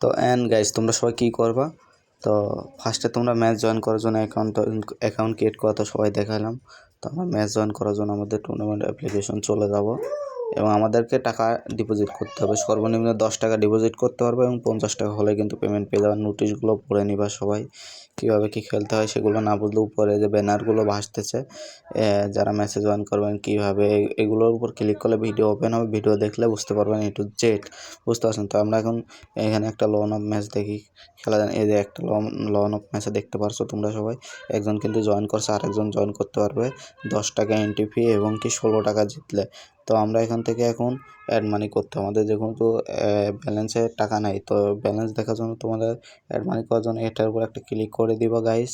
তো and guys তোমরা সবাই কী করবা? তো ফার্স্টে তোমরা ম্যাচ জয়েন করার জন্য অ্যাকাউন্ট অ্যাকাউন্ট ক্রিয়েট করা তো সবাই দেখালাম তো আমরা ম্যাচ জয়েন করার জন্য আমাদের টুর্নামেন্ট অ্যাপ্লিকেশন চলে যাব। এবং আমাদেরকে টাকা ডিপোজিট করতে হবে। সর্বনিম্ন দশ টাকা ডিপোজিট করতে পারবে এবং পঞ্চাশ টাকা হলে কিন্তু পেমেন্ট পেয়ে যাবে। নোটিশগুলো পড়ে নিবা সবাই। কীভাবে কী খেলতে হয় সেগুলো না বুঝলে উপরে যে ব্যানারগুলো ভাসতেছে যারা ম্যাচে জয়েন করবেন কীভাবে এগুলোর উপর ক্লিক করলে ভিডিও ওপেন হবে। ভিডিও দেখলে বুঝতে পারবেন এ টু জেড বুঝতে পারছেন? তো আমরা এখন এখানে একটা লন অফ ম্যাচ দেখি। খেলা জানি, এই যে একটা লন লন অফ ম্যাচে দেখতে পারছ তোমরা সবাই? একজন কিন্তু জয়েন করছে, আরেকজন জয়েন করতে পারবে। দশ টাকা এন্ট্রি ফি এবং কি ষোলো টাকা জিতলে। তো আমরা এখান থেকে এখন অ্যাড মানি করতে আমাদের যেহেতু ব্যালেন্সে টাকা নাই। তো ব্যালেন্স দেখার জন্য তোমাদের অ্যাড মানি করার জন্য এটার উপর একটা ক্লিক করে দিবা গাইস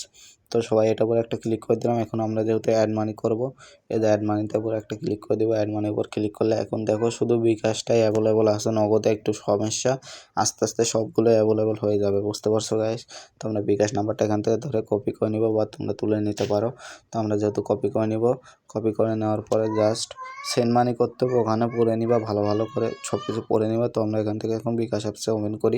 তো সবাই এটার উপর একটা ক্লিক করে দিলাম। এখন আমরা যেহেতু অ্যাড মানি করব, এই অ্যাড মানিতে উপর একটা ক্লিক করে দেবো। অ্যাড মানির উপর ক্লিক করলে এখন দেখো শুধু বিকাশটাই অ্যাভেলেবল আছে, নগদে একটু সমস্যা। আস্তে আস্তে সবগুলো অ্যাভেলেবল হয়ে যাবে, বুঝতে পারছ গাইস তোমরা বিকাশ নাম্বারটা এখান থেকে ধরে কপি করে নিবো বা তোমরা তুলে নিতে পারো। তো আমরা যেহেতু কপি করে নিব কপি করে নেওয়ার পরে জাস্ট সেন্ড মানি করতে হবে, ওখানে পড়ে নিবা, ভালো ভালো করে সব কিছু পড়ে নিবা। তো আমরা এখান থেকে এখন বিকাশ অ্যাপসে ওপেন করি।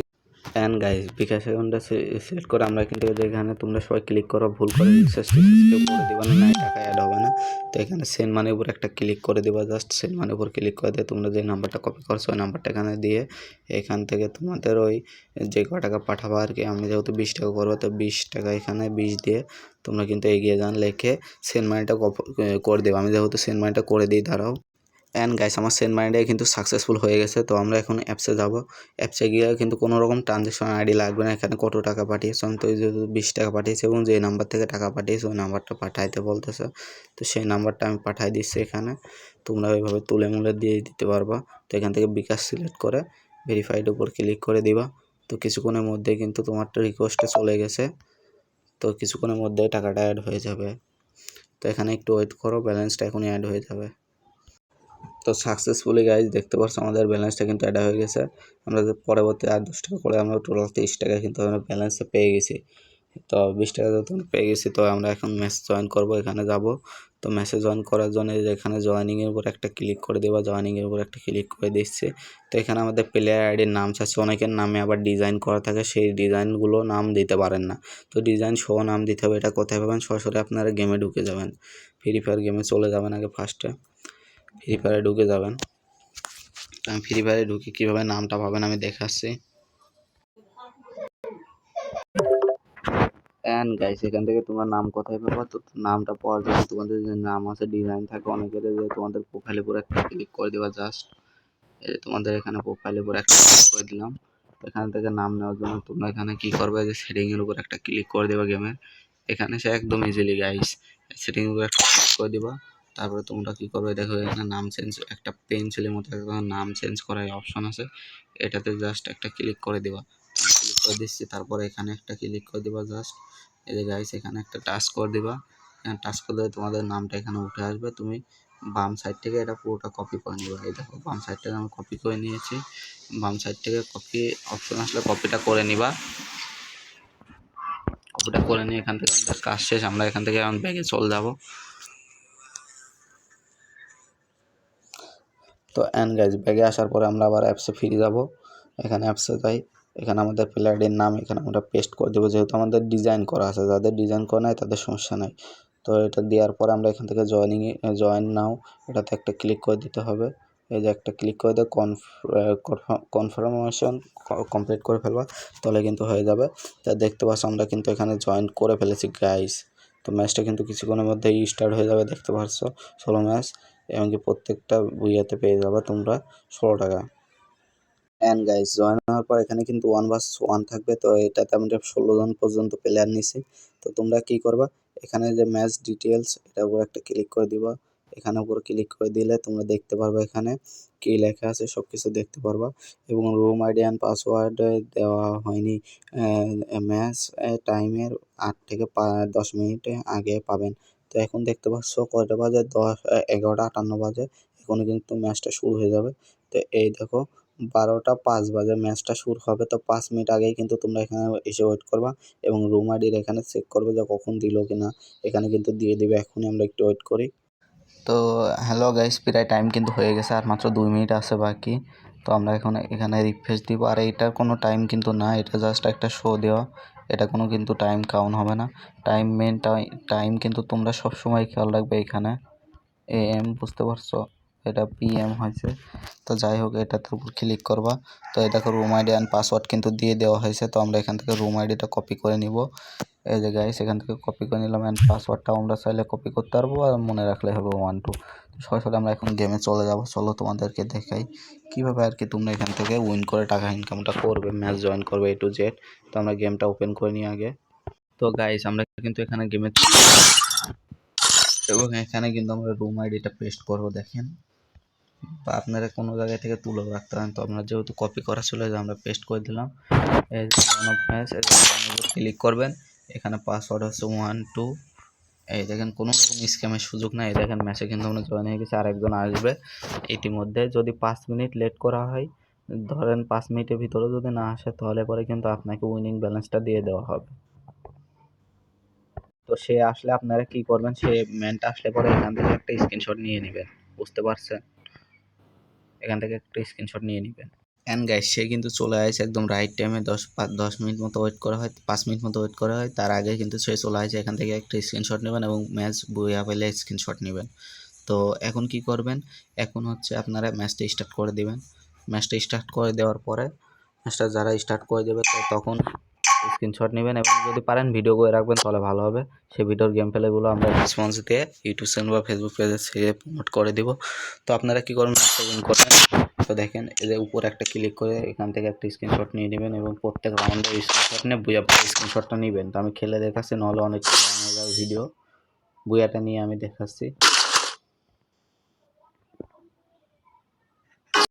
অ্যান্ড গাইজ বিকাশ অ্যাকাউন্টটা সিলেক্ট করে আমরা এখান থেকে যেখানে তোমরা সবাই ক্লিক করো, ভুল করে রিসার্চ করে দিবা না টাকা অ্যাড হবে না। তো এখানে সেন্ড মানির উপর একটা ক্লিক করে দিবা জাস্ট সেন্ড মানির উপর ক্লিক করে দিয়ে তোমরা যে নাম্বারটা কপি করছ, ওই নাম্বারটা এখানে দিয়ে এখান থেকে তোমাদের ওই যে ক টাকা পাঠাবো আর কি, আমি যেহেতু বিশ টাকা করব, তো বিশ টাকা এখানে বিশ দিয়ে তোমরা কিন্তু এগিয়ে যান, লেখে সেন্ড মানিটা করে দেবো। আমি যেহেতু সেন্ড মানিটা করে দিই, দাঁড়াও। অ্যান্ড গাইস আমার সেন্ড মানিটাই কিন্তু সাকসেসফুল হয়ে গেছে, তো আমরা এখন অ্যাপসে যাব। অ্যাপসে গিয়ে কিন্তু কোনো রকম ট্রানজ্যাকশন আইডি লাগবে না, এখানে কত টাকা পাঠিয়েছে আমি তো যেহেতু বিশ টাকা পাঠিয়েছি এবং যে নাম্বার থেকে টাকা পাঠিয়েছে, ওই নাম্বারটা পাঠাইতে বলতেছে। তো সেই নাম্বারটা আমি পাঠাই দিচ্ছি এখানে। তোমরা ওইভাবে তুলে মুলে দিয়ে দিতে পারবা। তো এখান থেকে বিকাশ সিলেক্ট করে ভেরিফাইড উপর ক্লিক করে দিবা। তো কিছুক্ষণের মধ্যে কিন্তু তোমারটা রিকোয়েস্টে চলে গেছে। তো কিছুক্ষণের মধ্যে টাকাটা অ্যাড হয়ে যাবে। তো এখানে একটু ওয়েট করো ব্যালেন্সটা এখনই অ্যাড হয়ে যাবে। তো সাকসেসফুলি গাইজ দেখতে পাচ্ছ আমাদের ব্যালেন্সটা কিন্তু অ্যাড হয়ে গেছে। আমরা পরবর্তী আর দশ টাকা করে আমরা টোটাল তিরিশ টাকা কিন্তু আমরা ব্যালেন্সে পেয়ে গেছি। তো বিশ টাকা যখন পেয়ে গেছি, তো আমরা এখন ম্যাচ জয়েন করব, এখানে যাব। তো ম্যাচে জয়েন করার জন্য এখানে জয়েনিংয়ের উপর একটা ক্লিক করে দেবো জয়েনিংয়ের উপর একটা ক্লিক করে দিচ্ছে। তো এখানে আমাদের প্লেয়ার আইডির নাম চাচ্ছে, অনেকের নামে আবার ডিজাইন করা থাকে, সেই ডিজাইনগুলো নাম দিতে পারেন না। তো ডিজাইন সহ নাম দিতে হবে, এটা কোথায় পাবেন? সরাসরি আপনারা গেমে ঢুকে যাবেন। ফ্রি ফায়ার গেমে চলে যাবেন আগে ফার্স্টে ফ্রি ফায়ারে ঢুকে যাবেন। আমি ফ্রি ফায়ারে ঢুকে কীভাবে নামটা পাবেন আমি দেখাচ্ছি। অ্যান্ড গাইস এখান থেকে তোমার নাম কোথায় পাবো? তো নামটা পাওয়ার জন্য তোমাদের যে নাম আছে ডিজাইন থাকে অনেকের, যে তোমাদের প্রোফাইলের উপর একটা ক্লিক করে দেবা জাস্ট তোমাদের এখানে প্রোফাইলের উপর একটা ক্লিক করে দিলাম। এখান থেকে নাম নেওয়ার জন্য তোমরা এখানে কি করবে? যে সেটিংয়ের উপর একটা ক্লিক করে দেবা গেমের এখানে সে একদম ইজিলি গাইস সেটিংয়ের উপর একটা ক্লিক করে দিবা। তারপরে তোমরা কি করবে? দেখো, এখানে নাম চেঞ্জ একটা পেন্সিলের মতো একটা নাম চেঞ্জ করার অপশন আছে। এটাতে জাস্ট একটা ক্লিক করে দিবা। ক্লিক করে দিচ্ছি, তারপরে এখানে একটা ক্লিক করে দিবা জাস্ট এই যে গাইস এখানে একটা টাচ করে দিবা। এখানে টাচ করলে তোমাদের নামটা এখানে উঠে আসবে। তুমি বাম সাইড থেকে এটা পুরোটা কপি করে নিবা। এই দেখো, বাম সাইড থেকে আমি কপি করে নিয়েছি। বাম সাইড থেকে কপি অপশন আসলে কপিটা করে নিবা। কপিটা করে নিয়ে এখান থেকে আমাদের কাজ শেষ। আমরা এখান থেকে এখন ব্যাগে চলে যাব। তো অ্যান্ড গাইজ ব্যাগে আসার পরে আমরা আবার অ্যাপসে ফিরে যাব। এখানে অ্যাপসে যাই। এখানে আমাদের প্লেয়ারের নাম, এখানে আমরা পেস্ট করে দেবো। যেহেতু আমাদের ডিজাইন করা আছে, যাদের ডিজাইন করা নাই তাদের সমস্যা নাই। তো এটা দেওয়ার পরে আমরা এখান থেকে জয়নিংয়ে জয়েন নাও এটাতে একটা ক্লিক করে দিতে হবে। এই যে একটা ক্লিক করে দিয়ে কনফার্মেশন কমপ্লিট করে ফেলবা, তাহলে কিন্তু হয়ে যাবে। তা দেখতে পাচ্ছ, আমরা কিন্তু এখানে জয়েন করে ফেলেছি গাইস তো ম্যাচটা কিন্তু কিছুক্ষণের মধ্যেই স্টার্ট হয়ে যাবে, দেখতে পাচ্ছ? ষোলো ম্যাচ এমনকি প্রত্যেকটা বইয়াতে পেয়ে যাবে তোমরা ষোলো টাকা। অ্যান্ড গাইস জয়েন হওয়ার পর এখানে কিন্তু ওয়ান বাস ওয়ান থাকবে। তো এটাতে আমরা ষোলো জন পর্যন্ত প্লেয়ার নিছি। তো তোমরা কি করবা? এখানে যে ম্যাচ ডিটেলস এটার উপর একটা ক্লিক করে দিবা। এখানে উপর ক্লিক করে দিলে তোমরা দেখতে পারবে এখানে কি লেখা আছে সব কিছু দেখতে পারবা। এবং রুম আইডি অ্যান্ড পাসওয়ার্ড দেওয়া হয়নি। ম্যাচ টাইমের আট থেকে দশ মিনিট আগে পাবেন। তো এখন দেখতে পাচ্ছ কয়টা বাজে? দশ এগারোটা, আটান্ন বাজে। এখন কিন্তু ম্যাচটা শুরু হয়ে যাবে। তো এই দেখো, বারোটা পাঁচ বাজে ম্যাচটা শুরু হবে। তো পাঁচ মিনিট আগেই কিন্তু তোমরা এখানে এসে ওয়েট করবা এবং রুম আইডির এখানে চেক করবে যে কখন দিল কি না এখানে কিন্তু দিয়ে দেবে, এখনই আমরা একটু ওয়েট করি। তো হ্যালো গাইস প্রায় টাইম কিন্তু হয়ে গেছে আর মাত্র দুই মিনিট আছে বাকি। তো আমরা এখন এখানে রিফ্রেশ দিব। আর এইটার কোনো টাইম কিন্তু না, এটা জাস্ট একটা শো দেওয়া। এটা কোনো কিন্তু টাইম কাউন্ট হবে না। টাইম মেন টাইম কিন্তু তোমরা সব সময় খেয়াল রাখবে এখানে। এ এম বুঝতে পারছ? এটা পিএম হয়েছে। তো যাই হোক এটাতে উপর ক্লিক করবা। তো এই দেখো রুম আইডি অ্যান্ড পাসওয়ার্ড কিন্তু দিয়ে দেওয়া হয়েছে। তো আমরা এখান থেকে রুম আইডিটা কপি করে নিব। এই যে গাইস এখান থেকে কপি করে নিলাম অ্যান্ড পাসওয়ার্ডটাও আমরা চাইলে কপি করতে পারব আর মনে রাখলে হবে ওয়ান টু সরাসরি আমরা এখন গেমে চলে যাব। চলো তোমাদেরকে দেখাই কীভাবে আর কি তোমরা এখান থেকে উইন করে টাকা ইনকামটা করবে ম্যাচ জয়েন করবে এ টু জেড তো আমরা গেমটা ওপেন করে নিই আগে। তো গাইস আমরা কিন্তু এখানে গেমে এবং এখানে কিন্তু আমরা রুম আইডিটা পেস্ট করব, দেখেন। বা আপনারা কোনো জায়গায় থেকে তুলেও রাখতে পারেন তো আমরা যেহেতু কপি করা ছিল যে আমরা পেস্ট করে দিলাম। ক্লিক করবেন। এখানে পাসওয়ার্ড হচ্ছে ওয়ান টু এই দেখেন, কোনো রকম স্ক্যামের সুযোগ নাই। দেখেন ম্যাচে কিন্তু আমরা জয়েন হয়ে গেছি, আরেকজন আসবে। ইতিমধ্যে যদি পাঁচ মিনিট লেট করা হয়, ধরেন পাঁচ মিনিটের ভিতরে যদি না আসে, তাহলে পরে কিন্তু আপনাকে উইনিং ব্যালেন্সটা দিয়ে দেওয়া হবে। তো সে আসলে আপনারা কি করবেন, সে ম্যানটা আসলে পরে এখান থেকে একটা স্ক্রিনশট নিয়ে নেবেন। বুঝতে পারছেন? এখান থেকে একটা স্ক্রিনশট নিয়ে নেবেন। অ্যান্ড গাইস সে কিন্তু চলে আসে একদম রাইট টাইমে দশ পাঁচ দশ মিনিট মতো ওয়েট করা হয়, পাঁচ মিনিট মতো ওয়েট করা হয়। তার আগে কিন্তু সে চলে আসে, এখান থেকে একটা স্ক্রিনশট নেবেন এবং ম্যাচ বইয়া পেলে স্ক্রিনশট নেবেন। তো এখন কি করবেন? এখন হচ্ছে আপনারা ম্যাচটা স্টার্ট করে দিবেন। ম্যাচটা স্টার্ট করে দেওয়ার পরে ম্যাচটা যারা স্টার্ট করে দেবে তখন স্ক্রিনশট নেবেন এবং যদি পারেন ভিডিও করে রাখবেন, তাহলে ভালো হবে। সেই ভিডিওর গেম প্লেগুলো আমরা রেসপন্স দিয়ে ইউটিউব চ্যানেল বা ফেসবুক পেজে ছেড়ে প্রমোট করে দিব। তো আপনারা কী করবেন? উইন করবেন। তো দেখেন এদের উপর একটা ক্লিক করে এখান থেকে একটা স্ক্রিনশট নিয়ে নেবেন এবং প্রত্যেক রাউন্ডে স্ক্রিনশট নিয়ে বুয়া স্ক্রিনশটটা নেবেন। তো আমি খেলে দেখাচ্ছি, নাহলে অনেক ভিডিও বুয়াটা নিয়ে আমি দেখাচ্ছি।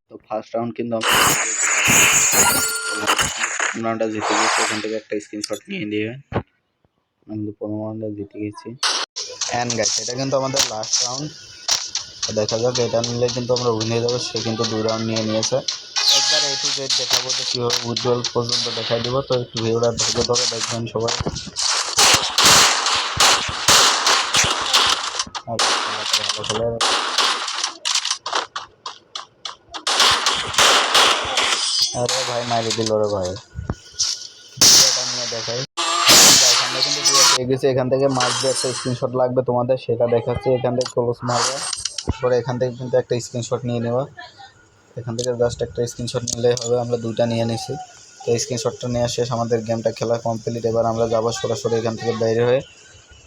তো ফার্স্ট রাউন্ড কিন্তু রাউন্ডটা জিতে গেছি ওখান থেকে একটা স্ক্রিনশট নিয়ে দিয়ে আমি কিন্তু প্রথম জিতে গেছি। অ্যান্ড গাইস এটা কিন্তু আমাদের লাস্ট রাউন্ড দেখা যাক, এটা নিলে কিন্তু আমরা উইন হয়ে যাব, সে কিন্তু দুই রাউন্ড নিয়ে নিয়েছে। একবার এই টু জেড দেখাবো যে কীভাবে উজ্জ্বল পর্যন্ত দেখাই দিব। তো একটু ভিডিওটা ধৈর্য ধরে দেখবেন সবাই। ভালো আরে ভাই মারি দিল রে ভাই। নিয়ে দেখাই। আমরা কিন্তু পেয়ে গেছি, এখান থেকে মাছ দিয়ে একটা স্ক্রিনশট লাগবে তোমাদের, সেটা দেখাচ্ছি। এখান থেকে ক্লোজ মারবে। পরে এখান থেকে কিন্তু একটা স্ক্রিনশট নিয়ে নেওয়া। এখান থেকে জাস্ট একটা স্ক্রিনশট নিলেই হবে, আমরা দুইটা নিয়ে নিছি। তো স্ক্রিনশটটা নেওয়া শেষ, আমাদের গেমটা খেলা কমপ্লিট এবার আমরা যাব সরাসরি এখান থেকে বাইরে হয়ে।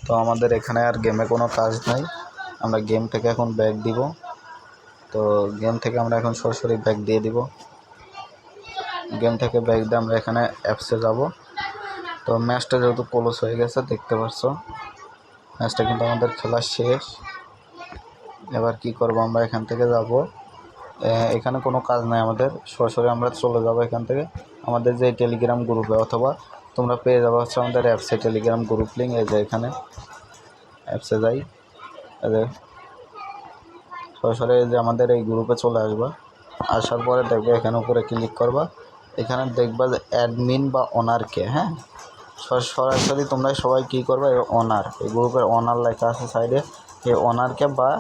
তো আমাদের এখানে আর গেমে কোনো কাজ নাই। আমরা গেম থেকে এখন ব্যাক দিব। তো গেম থেকে আমরা এখন সরাসরি ব্যাক দিয়ে দিব। গেম থেকে ব্যাক দিয়ে আমরা এখানে অ্যাপসে যাব। তো ম্যাচটা যেহেতু ক্লোজ হয়ে গেছে, দেখতে পাচ্ছ ম্যাচটা কিন্তু আমাদের খেলা শেষ। এবার কি করব আমরা, এখান থেকে যাব। এখানে কোনো কাজ নাই আমাদের। সরাসরি আমরা চলে যাব এখান থেকে। আমাদের যে টেলিগ্রাম গ্রুপে অথবা তোমরা পেয়ে যাব হচ্ছে আমাদের অ্যাপসে টেলিগ্রাম গ্রুপ লিঙ্ক এই যে এখানে অ্যাপসে যাই। এই সরাসরি যে আমাদের এই গ্রুপে চলে আসবা। আসার পরে দেখবে এখানে উপরে ক্লিক করবা। এখানে দেখবা যে অ্যাডমিন বা ওনারকে হ্যাঁ? সরাসরি তোমরা সবাই কী করবে অনার এই গ্রুপের অনার লেখা আছে সাইডে এই অনারকে বা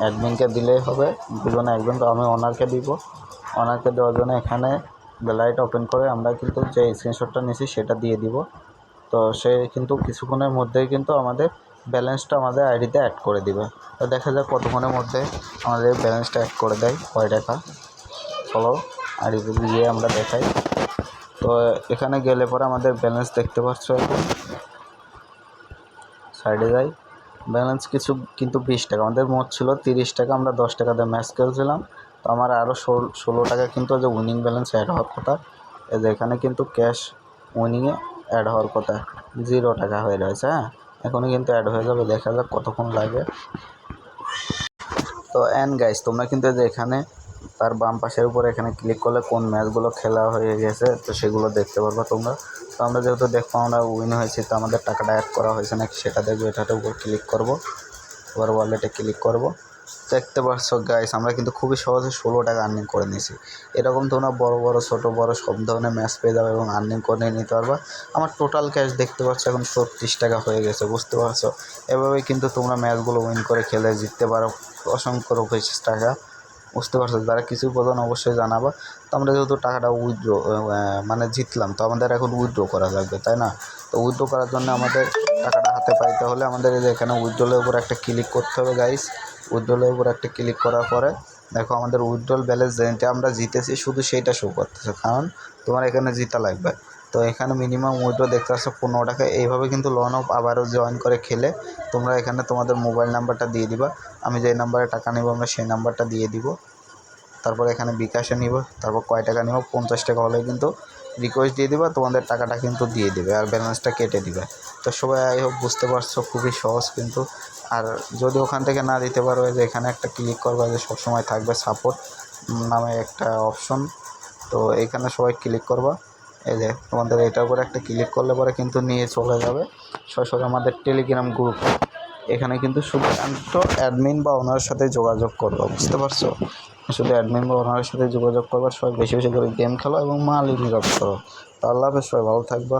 অ্যাডমিনকে দিলেই হবে, দুজনে একজন, তো আমি অনারকে দিব। অনারকে দেওয়ার জন্য এখানে বেলাইট ওপেন করে আমরা কিন্তু যে স্ক্রিনশটটা নিয়েছি সেটা দিয়ে দিব। তো সে কিন্তু কিছুক্ষণের মধ্যেই কিন্তু আমাদের ব্যালেন্সটা আমাদের আইডিতে অ্যাড করে দিবে। তো দেখা যাক কতক্ষণের মধ্যে আমাদের ব্যালেন্সটা অ্যাড করে দেয়, কয় টাকা? চলো। আইডিতে গিয়ে আমরা দেখাই। তো এখানে গেলে পরে আমাদের ব্যালেন্স দেখতে পাচ্ছ এখন। সাইডে যাই। ব্যালেন্স কিছু কিন্তু বিশ টাকা। আমাদের মোট ছিল তিরিশ টাকা, আমরা দশ টাকা দিয়ে ম্যাচ খেলছিলাম। তো আমার আরও ষোলো টাকা কিন্তু যে উইনিং ব্যালেন্স অ্যাড হওয়ার কথা। এই যে এখানে কিন্তু ক্যাশ উইনিংয়ে অ্যাড হওয়ার কথা। জিরো টাকা হয়ে রয়েছে হ্যাঁ? এখনই কিন্তু অ্যাড হয়ে যাবে। দেখা যাক কতক্ষণ লাগে। তো অ্যান্ড গাইস তোমরা কিন্তু যে এখানে তার বাম পাশের উপরে এখানে ক্লিক করলে কোন ম্যাচগুলো খেলা হয়ে গেছে, তো সেগুলো দেখতে পারবে তোমরা। তো আমরা যেহেতু দেখব আমরা উইন হয়েছি, তো আমাদের টাকাটা অ্যাড করা হয়েছে নাকি সেটা দেখব এটাতে উপর ক্লিক করব। এবার ওয়ালেটে ক্লিক করব। দেখতে পাচ্ছ গাইস আমরা কিন্তু খুবই সহজে ষোলো টাকা আর্নিং করে নিয়েছি। এরকম তোমরা বড় বড়, ছোট, বড় সব ধরনের ম্যাচ পেয়ে যাবে এবং আর্নিং করে নিতে পারবা। আমার টোটাল ক্যাশ দেখতে পাচ্ছ এখন ছত্রিশ টাকা হয়ে গেছে, বুঝতে পারছ? এভাবেই কিন্তু তোমরা ম্যাচগুলো উইন করে খেলে জিততে পারো। অসংখ্য রুপিস টাকা। বুঝতে পারছ? যারা কিছু প্রধান অবশ্যই জানাবা। তো আমরা যেহেতু টাকাটা উইথড্র মানে জিতলাম, তো আমাদের এখন উইথড্র করা লাগবে, তাই না? তো উইথড্র করার জন্য আমাদের টাকাটা হাতে পাইতে হলে আমাদের যে এখানে উইথড্রলের উপর একটা ক্লিক করতে হবে গাইস উইথড্রলের উপর একটা ক্লিক করার পরে, দেখো আমাদের উইথড্রল ব্যালেন্স যেটা আমরা জিতেছি, শুধু সেইটা শো করতেছে, কারণ তোমার এখানে জিতা লাগবে। তো এখানে মিনিমাম উইথড্র দেখতে পাচ্ছ পনেরো টাকা। এইভাবে কিন্তু লোন অফ আবারও জয়েন করে খেলে তোমরা এখানে তোমাদের মোবাইল নাম্বারটা দিয়ে দিবা। আমি যে নাম্বারে টাকা নেব, আমরা সেই নাম্বারটা দিয়ে দিব। তারপর এখানে বিকাশে নিব, তারপর কয় টাকা নিব, পঞ্চাশ টাকা হলে কিন্তু রিকোয়েস্ট দিয়ে দিবা, তোমাদের টাকাটা কিন্তু দিয়ে দিবে আর ব্যালেন্সটা কেটে দিবে। তো সবাই আই হোপ বুঝতে পারছ, খুবই সহজ কিন্তু। আর যদি ওখান থেকে না দিতে পারো যে এখানে একটা ক্লিক করবা যে সবসময় থাকবে সাপোর্ট নামে একটা অপশন তো এখানে সবাই ক্লিক করবা। এই যে তোমাদের এটার উপরে একটা ক্লিক করলে পরে কিন্তু নিয়ে চলে যাবে। সরাসরি আমাদের টেলিগ্রাম গ্রুপ এখানে কিন্তু শুধু অ্যাডমিন বা ওনার সাথে যোগাযোগ করব, বুঝতে পারছ? শুধু অ্যাডমিন বা ওনার সাথে যোগাযোগ করবার সবাই বেশি বেশি করে গেম খেলো এবং মালি নিরব করো। আল্লাহ হাফেজ, সবাই ভালো থাকবা।